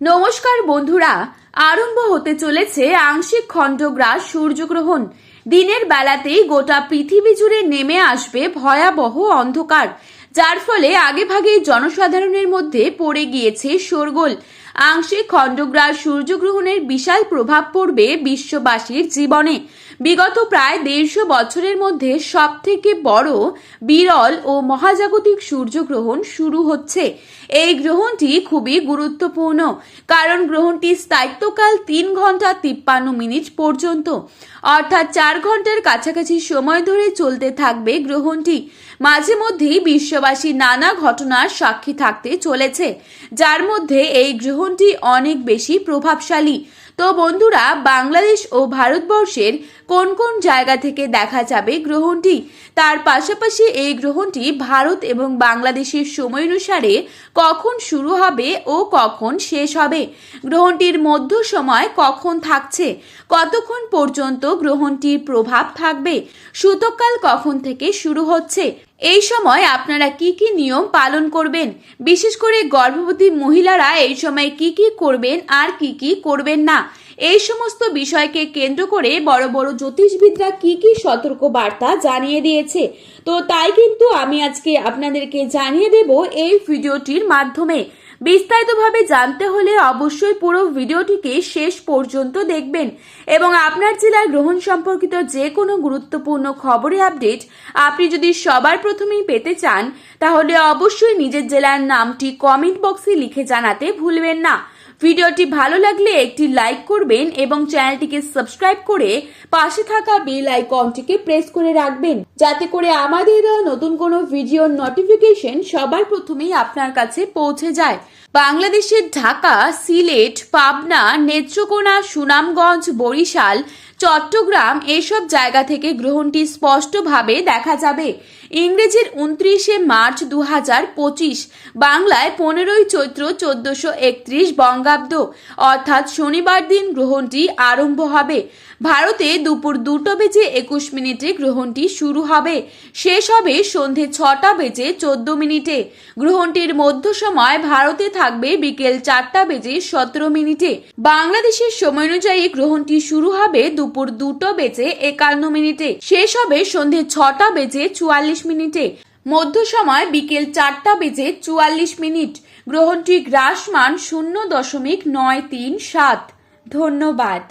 নমস্কার বন্ধুরা, আরম্ভ হতে চলেছে আংশিক খণ্ডগ্রাস সূর্যগ্রহণ। দিনের বেলাতেই গোটা পৃথিবী জুড়ে নেমে আসবে ভয়াবহ অন্ধকার, যার ফলে আগেভাগেই জনসাধারণের মধ্যে পড়ে গিয়েছে শোরগোল। আংশিক খণ্ডগ্রাস সূর্যগ্রহণের বিশাল প্রভাব পড়বে বিশ্ববাসীর জীবনে। বিগত প্রায় দেড়শো বছরের মধ্যে সব থেকে বড় বিরল ও মহাজাগতিক সূর্যগ্রহণ শুরু হচ্ছে। এই গ্রহণটি খুবই গুরুত্বপূর্ণ, কারণ গ্রহণটি স্থায়িত্বকাল তিন ঘণ্টা তিপ্পান্ন মিনিট পর্যন্ত, অর্থাৎ চার ঘণ্টার কাছাকাছি সময় ধরে চলতে থাকবে গ্রহণটি। মাঝে মধ্যেই বিশ্ববাসী নানা ঘটনার সাক্ষী থাকতে চলেছে, যার মধ্যে এই গ্রহণটি অনেক বেশি প্রভাবশালী। তো বন্ধুরা, বাংলাদেশ ও ভারতবর্ষের কোন কোন জায়গা থেকে দেখা যাবে গ্রহণটি? তার পাশাপাশি এই গ্রহণটি ভারত এবং বাংলাদেশের সময় অনুসারে কখন শুরু হবে ও কখন শেষ হবে? গ্রহণটির মধ্য সময় কখন থাকছে? কতক্ষণ পর্যন্ত গ্রহণটির প্রভাব থাকবে? সূতককাল কখন থেকে শুরু হচ্ছে? এই সময় আপনারা কি কি নিয়ম পালন করবেন? বিশেষ করে গর্ভবতী মহিলারা এই সময় কি কি করবেন আর কি কি করবেন না? এই সমস্ত বিষয়কে কেন্দ্র করে বড় বড় জ্যোতিষবিদরা কি কি সতর্ক বার্তা জানিয়ে দিয়েছে। তো তাই কিন্তু আমি আজকে আপনাদেরকে জানিয়ে দেব এই ভিডিওটির মাধ্যমে। বিস্তারিতভাবে জানতে হলে অবশ্যই পুরো ভিডিওটিকে শেষ পর্যন্ত দেখবেন। এবং আপনার জেলার গ্রহণ সম্পর্কিত যে কোনো গুরুত্বপূর্ণ খবরের আপডেট আপনি যদি সবার প্রথমেই পেতে চান, তাহলে অবশ্যই নিজের জেলার নামটি কমেন্ট বক্সে লিখে জানাতে ভুলবেন না। ভিডিওটি ভালো লাগলে একটি লাইক করবেন এবং চ্যানেলটিকে সাবস্ক্রাইব করে পাশে থাকা বেল আইকনটিকে প্রেস করে রাখবেন। যাতে করে আমাদের নতুন কোনো ভিডিও নোটিফিকেশন সবার প্রথমেই আপনার কাছে পৌঁছে যায়। বাংলাদেশের ঢাকা, সিলেট, পাবনা, নেত্রকোনা, সুনামগঞ্জ, বরিশাল চট্টগ্রাম এসব জায়গা থেকে গ্রহণটি স্পষ্টভাবে দেখা যাবে। ইংরেজির উনত্রিশে মার্চ দু হাজার পঁচিশ, বাংলায় পনেরোই চৈত্র চোদ্দশো একত্রিশ বঙ্গাব্দ, অর্থাৎ শনিবার দিন গ্রহণটি আরম্ভ হবে। ভারতে দুপুর দুটো বেজে একুশ মিনিটে গ্রহণটি শুরু হবে। শেষ হবে সন্ধে ছটা বেজে চোদ্দ মিনিটে। গ্রহণটির মধ্য সময় ভারতে থাকবে বিকেল চারটা বেজে সতেরো মিনিটে। বাংলাদেশের সময় অনুযায়ী গ্রহণটি শুরু হবে দুপুর দুটো বেজে একান্ন মিনিটে। শেষ হবে সন্ধে ছটা বেজে চুয়াল্লিশ মিনিটে। মধ্য সময় বিকেল চারটা বেজে চুয়াল্লিশ মিনিট। গ্রহণটি গ্রাসমান শূন্য দশমিক নয় তিন সাত। ধন্যবাদ।